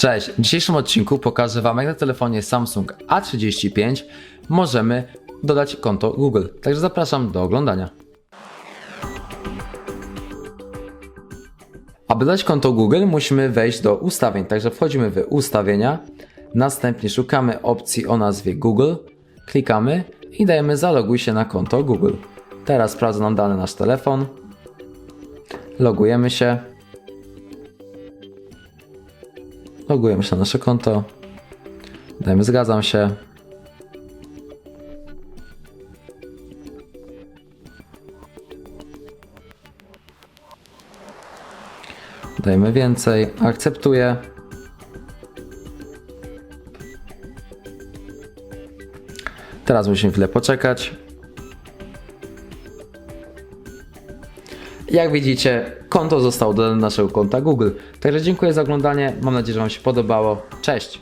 Cześć, w dzisiejszym odcinku pokażę Wam jak na telefonie Samsung A35 możemy dodać konto Google. Także zapraszam do oglądania. Aby dodać konto Google musimy wejść do ustawień, także wchodzimy w ustawienia, następnie szukamy opcji o nazwie Google, klikamy i dajemy zaloguj się na konto Google. Teraz sprawdza nam dany nasz telefon, logujemy się, logujemy się na nasze konto, dajemy zgadzam się, dajemy więcej, akceptuję. Teraz musimy chwilę poczekać. Jak widzicie, konto zostało dodane do naszego konta Google. Także dziękuję za oglądanie, mam nadzieję, że Wam się podobało. Cześć!